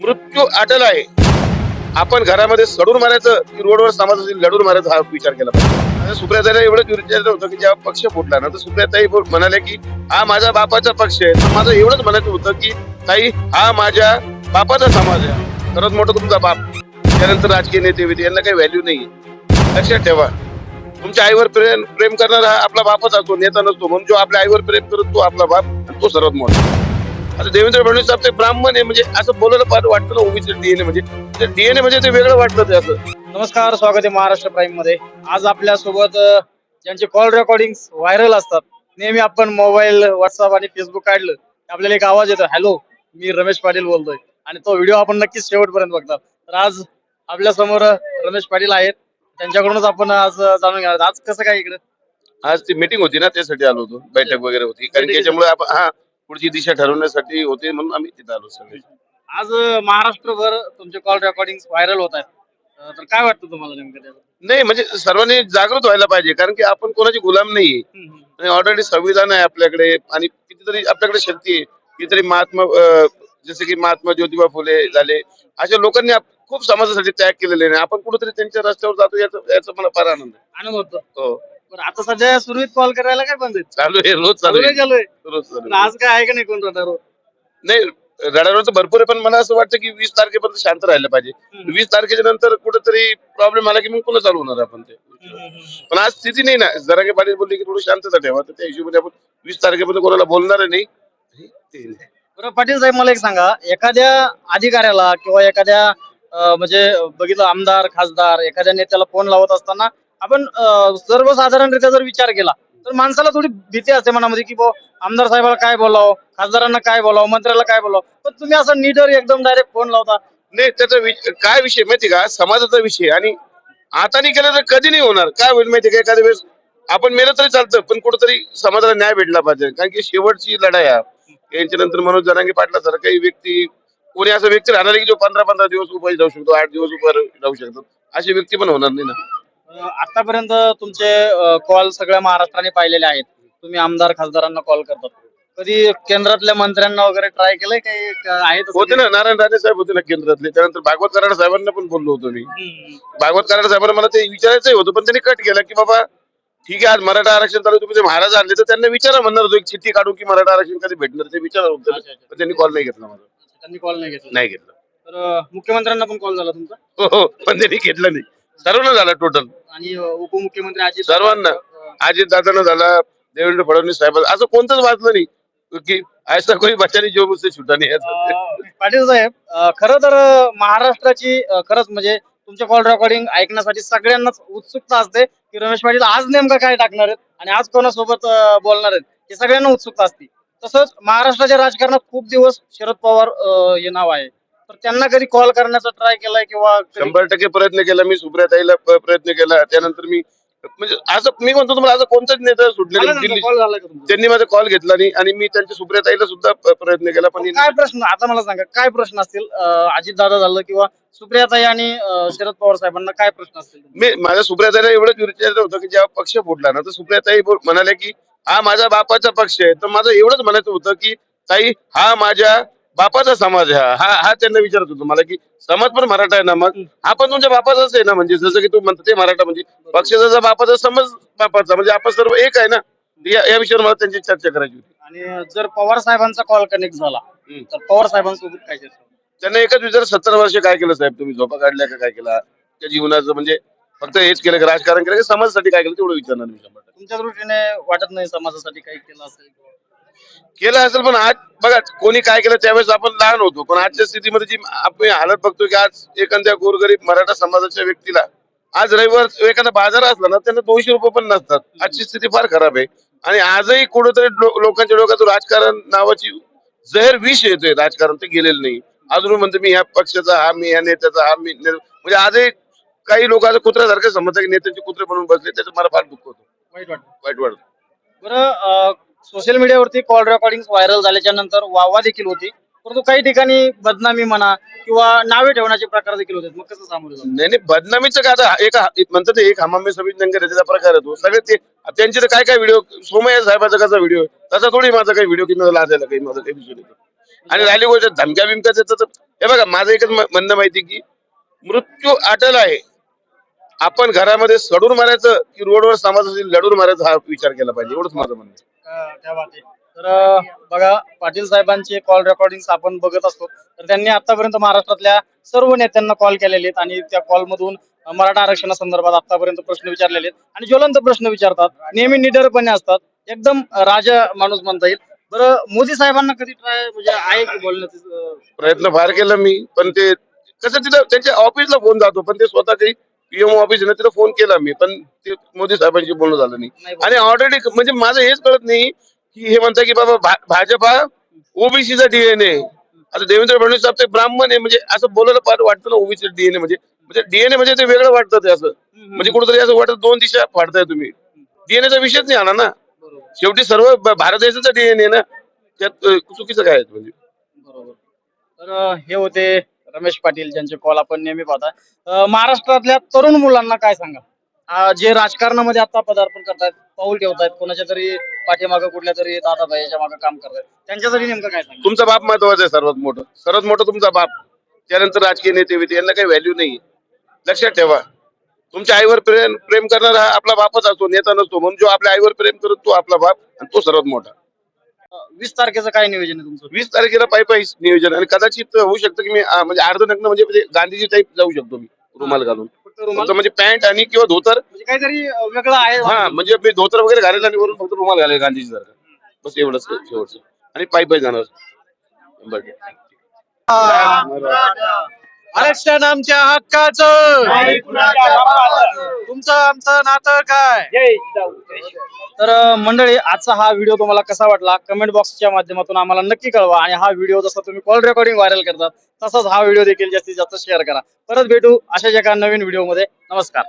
मृत्यू अटल आहे. आपण घरामध्ये सडून मारायचं की रोडवर समाजातील लढून मारायचं हा विचार केला पाहिजे. सुप्रियाताईला एवढंच विचारलं होतं की जेव्हा पक्ष फुटला ना तर सुप्रियाताई बोल- म्हणाले की हा माझा बापाचा पक्ष आहे. तर माझं एवढंच म्हणायचं होतं की ताई हा माझ्या बापाचा समाज आहे. सर्वात मोठा तुमचा बाप. त्यानंतर राजकीय नेते विधी यांना काही व्हॅल्यू नाही लक्षात ठेवा. तुमच्या आईवर प्रेम प्रेम करणारा आपला बापच असतो नेता नसतो. म्हणून जो आपल्या आईवर प्रेम करतो तो आपला बाप तो सर्वात मोठा. आता देवेंद्र फडणवीस साहेब ते ब्राह्मण आहे म्हणजे असं बोलायला फार वाटतं ना ओबीसी डीएनए म्हणजे. डीएनए म्हणजे ते वेगळं वाटतं ते असं. नमस्कार स्वागत आहे महाराष्ट्र प्राईममध्ये. आज आपल्यासोबत ज्यांचे कॉल रेकॉर्डिंग व्हायरल असतात नेहमी आपण मोबाईल व्हॉट्सअप आणि फेसबुक काढलं की आपल्याला एक आवाज येतो हॅलो मी रमेश पाटील बोलतोय. आणि तो व्हिडिओ आपण नक्कीच शेवटपर्यंत बघतात तर आज आपल्यासमोर रमेश पाटील आहेत. त्यांच्याकडूनच आपण आज जाणून घेणार. आज कसं काय इकडे? आज ती मीटिंग होती ना त्यासाठी आलो होतो. बैठक वगैरे होती. कारण की याच्यामुळे आपण हा पुढची दिशा ठरवण्यासाठी होते म्हणून आम्ही तिथे आलो सगळे. आज महाराष्ट्रभर तुमचे कॉल रेकॉर्डिंग व्हायरल होत आहेत. अ, तर काय वाटतं तुम्हाला नेमकं त्याचं? नाही म्हणजे सर्वांनी जागृत व्हायला पाहिजे कारण की आपण कोणाची गुलाम नाहीये. हम्म, हम्म. आणि ऑलरेडी संविधान आहे आपल्याकडे आणि कितीतरी आपल्याकडे शक्ती आहे. कितीतरी महात्मा अं, जसे की महात्मा ज्योतिबा फुले झाले अशा लोकांनी आप- खूप समाजासाठी त्याग केलेले आपण कुठेतरी त्यांच्या रस्त्यावर जातो याचा याचा मला फार आनंद आहे. आनंद होतो हो. बरं आता सध्या सुरळीत कॉल करायला काय बंद चालू आहे रोज चालू आहे. चालू आहे? रोज चालू पण आहे. आज काय आहे का नाही कोण रडारो नाही रडारवर तर भरपूर आहे पण मला असं वाटतं की वीस तारखेपर्यंत शांत राहिलं पाहिजे. हम्म. वीस तारखेच्या नंतर कुठेतरी प्रॉब्लेम आला की मग पुन्हा चालू होणार आपण ते. पण आज स्थिती नाही ना. जरांगे पाटील बोलले की थोडी शांतता ठेवा. तर त्या हिशोबाने आपण वीस तारखेपर्यंत कोणाला बोलणार नाही. ते नाही. बरं पाटील साहेब मला एक सांगा. एखाद्या अधिकाऱ्याला किंवा एखाद्या अं, म्हणजे बघितलं आमदार खासदार एखाद्या नेत्याला फोन लावत असताना आपण सर्वसाधारण सर्वसाधारणरित्या जर विचार केला तर माणसाला थोडी भीती असते मनामध्ये की बो आमदार साहेबाला काय बोलावं? खासदारांना काय बोलावं? मंत्र्याला काय बोलावं? पण तुम्ही असं निडर एकदम डायरेक्ट फोन लावता. नाही त्याचा वि- काय विषय माहिती का? समाजाचा विषय. आणि आता नाही केलं तर कधी नाही होणार. काय होईल माहिती का? एखाद्या वेळेस आपण मेलं तरी चालतं पण कुठंतरी समाजाला न्याय भेटला पाहिजे. कारण की शेवटची लढाई आहे. यांच्या नंतर मनोज जरांगे पाटला काही व्यक्ती कोणी असा व्यक्ती राहणार की जो पंधरा पंधरा दिवस उपाशी जाऊ शकतो आठ दिवस उभा राहू शकतो. अशी व्यक्ती पण होणार नाही ना. आतापर्यंत तुमचे कॉल सगळ्या महाराष्ट्राने पाहिलेले आहेत. तुम्ही आमदार खासदारांना कॉल करतात. कधी केंद्रातल्या मंत्र्यांना वगैरे ट्राय केलंय काही? क- आहे तसं होते ना नारायण राणे साहेब होते ना केंद्रातले. त्यानंतर भागवत कराड साहेबांना पण बोललो होतो मी. भागवत कराड साहेबांना मला ते विचारायचंही होतं पण त्यांनी कट केलं की बाबा ठीक आहे आज मराठा आरक्षण चालू तुम्ही महाराज आणले तर त्यांना विचारा म्हणणार होतो एक चिठ्ठी काढू की मराठा आरक्षण कधी भेटणार ते विचारा होतं. पण त्यांनी कॉल नाही घेतला माझा. त्यांनी कॉल नाही घेतला. नाही घेतला. तर मुख्यमंत्र्यांना पण कॉल झाला तुमचा? हो हो पण त्यांनी घेतला नाही. सर्वांना झाला टोटल आणि उपमुख्यमंत्री अजित सर्वांना. अजित दादांना झाला देवेंद्र फडणवीस साहेब असं कोणतंच वाचलं नाही की ऐसा कोणी बच्चा जो मुझसे छुटा नाही. अं, पाटील साहेब अं, खरं तर अं, महाराष्ट्राची अं, खरंच म्हणजे तुमचे कॉल रेकॉर्डिंग ऐकण्यासाठी सगळ्यांनाच उत्सुकता असते की रमेश पाटील आज नेमकं काय टाकणार आहेत आणि आज कोणासोबत अं, बोलणार आहेत हे सगळ्यांना उत्सुकता असते तसंच महाराष्ट्राच्या राजकारणात खूप दिवस शरद पवार अं, हे नाव आहे तर त्यांना कधी कॉल करण्याचा ट्राय केलाय किंवा कधी- शंभर टक्के प्रयत्न केला मी सुप्रियाताईला प- प्रयत्न केला त्यानंतर मी म्हणजे असं मी म्हणतो तुम्हाला असं कोणताच नेता सुटले झाला नाही. ना दिल्ली कॉल झाला का तुमचा? त्यांनी माझा कॉल घेतला नाही आणि मी त्यांच्या सुप्रियाताईला सुद्धा प- प्रयत्न केला पण काय प्रश्न आता मला सांगा काय प्रश्न असतील अजित दादा झालं किंवा सुप्रियाताई आणि अं, शरद पवार साहेबांना काय प्रश्न असतील मी माझ्या सुप्रियाताईला एवढंच विचारायचं होतं की जेव्हा पक्ष फुटला ना तर सुप्रियाताई बोल- म्हणाले की हा माझा बापाचा पक्ष आहे तर माझं एवढंच म्हणायचं होतं की ताई हा माझ्या बापाचा समाज हा. हा- हा त्यांना विचारत होतो मला की समाज पण मराठा आहे ना मग? हा पण तुमच्या बापाचाच आहे ना? म्हणजे जसं की तू म्हणतो ते मराठा म्हणजे पक्षाचा बापाचा समज बापाचा म्हणजे आपण सर्व एक आहे ना? या या विषयावर मला त्यांची चर्चा करायची होती. आणि जर पवार साहेबांचा कॉल कनेक्ट झाला हम्म. तर पवार साहेबांसोबत काय चर्चा? त्यांना एकच विचार सत्तर वर्ष काय केलं साहेब? तुम्ही झोपा काढल्या का काय केला? त्या जीवनाचं म्हणजे फक्त हेच केलं का राजकारण केलं का समाजासाठी काय केलं? तेवढं विचारणार मी शंभर टक्के. तुमच्या दृष्टीने वाटत नाही समाजासाठी काही केलं असेल केलं असेल पण आज बघा कोणी काय केलं त्यावेळेस आपण लहान होतो. पण आजच्या स्थितीमध्ये जी आपण हालत बघतो की आज एखाद्या गोरगरीब मराठा समाजाच्या व्यक्तीला आज रविवार एखादा बाजार असला ना त्यांना दोनशे रुपये पण नसतात. आजची स्थिती फार खराब आहे. आणि आजही कुठेतरी लोकांच्या डोक्यातून राजकारण नावाची जहर विष येतोय. राजकारण ते गेलेलं नाही. अजून म्हणतो मी ह्या पक्षाचा हा मी ह्या नेत्याचा हा मी म्हणजे आजही काही लोक आता कुत्र्यासारखे समजतात की नेत्यांचे कुत्रे बनून बसले त्याचं मला फार दुःख होतं. वाईट वाटत. वाईट वाटतं. बरं सोशल मीडियावरती कॉल रेकॉर्डिंग व्हायरल झाल्याच्यानंतर वावा देखील होती. परंतु काही ठिकाणी बदनामी म्हणा किंवा नावे ठेवण्याचे प्रकार देखील होते. मग कसं सामोरे जाऊ? नाही नाही बदनामीचं का आता एक एक म्हणतात एक हमामे समीप त्याचा प्रकार आहे तो. सगळे ते त्यांचे तर काय काय व्हिडिओ सोमय्या साहेबाचा कसा व्हिडिओ तसा थोडी माझा काही व्हिडिओ किंवा मला लाजायला काही माझा काही विषय नाही. आणि राहिली गोष्ट धमक्या बिमक्या देतात. तर- हे बघा माझं एकच म- म्हणणं माहिती की मृत्यू अटल आहे. आपण घरामध्ये सडून मारायचं की रोडवर समाजाशी लढून मारायचं हा विचार केला पाहिजे. एवढंच माझं म्हणणं आहे. तर बघा पाटील साहेबांचे कॉल रेकॉर्डिंग आपण बघत असतो. तर त्यांनी आतापर्यंत महाराष्ट्रातल्या सर्व नेत्यांना कॉल केलेले आहेत आणि त्या कॉल मधून अं, मराठा आरक्षणासंदर्भात आतापर्यंत प्रश्न विचारलेले आहेत. आणि ज्वलंत प्रश्न विचारतात. नेहमी निडरपणे असतात. एकदम राजा माणूस म्हणता येईल. बरं मोदी साहेबांना कधी ट्राय म्हणजे आहे की बोलण्याचं अं, प्रयत्न फार केला मी. पण ते कसं तिथं त्यांच्या ऑफिसला फोन जातो. पण ते स्वतः काही पीएम ऑफिस आहे ना तिथं फोन केला मी पण ते मोदी साहेबांशी बोलणं झालं नाही. आणि ऑलरेडी म्हणजे माझं हेच कळत नाही की हे म्हणतात की बाबा भाजप हा ओबीसीचा डीएनए आता देवेंद्र फडणवीस साहेब ते ब्राह्मण आहे म्हणजे असं बोलायला फार वाटतं ना ओबीसी डीएनए म्हणजे. म्हणजे डीएनए म्हणजे ते वेगळं वाटतं ते असं. म्हणजे कुठेतरी असं वाटतं दोन दिशा फाडताय तुम्ही. डीएनएचा विषयच नाही आला ना. शेवटी सर्व भारत देशाचा डीएनए ना. त्यात चुकीचं काय आहे म्हणजे? बरोबर. तर हे होते रमेश पाटील ज्यांचे कॉल आपण नेहमी पाहता. महाराष्ट्रातल्या तरुण मुलांना काय सांगा? जे राजकारणामध्ये आता पदार्पण करतायत पाऊल ठेवतायत कोणाच्या तरी पाठीमागं कुठल्या तरी दादाबाईच्या मागं काम करतायत त्यांच्यासाठी नेमकं काय सांगा? तुमचा बाप महत्त्वाचा आहे सर्वात मोठं. सर्वात मोठं तुमचा बाप. त्यानंतर राजकीय नेते बिते यांना काही व्हॅल्यू नाही लक्षात ठेवा. तुमच्या आईवर प्रेम प्रेम करणारा आपला बापच असतो नेता नसतो. म्हणून जो आपल्या आईवर प्रेम करतो तो आपला बाप आणि तो सर्वात मोठा. वीस तारखेचं काय नियोजन आहे तुमचं? वीस तारखेला पायी पायी नियोजन आणि कदाचित होऊ शकतं की मी म्हणजे अर्ध नग्न म्हणजे म्हणजे गांधीजी टाईप जाऊ शकतो मी रुमाल घालून. फक्त रुमाल? फक्त म्हणजे पॅन्ट आणि किंवा धोतर. म्हणजे काहीतरी अं, वेगळं आहे हा म्हणजे मी धोतर वगैरे घालेल आणि वरून फक्त रुमाल घालेल गांधीजी सारखं. बस एवढंच शेवटचं. आणि पायी पायी जाणार. बरं. आरक्षण आमच्या हक्काचं. तुमचं आमचं नातं काय? तर मंडळी आजचा हा व्हिडिओ तुम्हाला कसा वाटला? कमेंट बॉक्सच्या माध्यमातून आम्हाला नक्की कळवा. आणि हा व्हिडिओ जसा तुम्ही कॉल रेकॉर्डिंग व्हायरल करतात तसाच हा व्हिडिओ देखील जास्तीत जास्त शेअर करा. परत भेटू अशाच एका नवीन व्हिडिओमध्ये नमस्कार.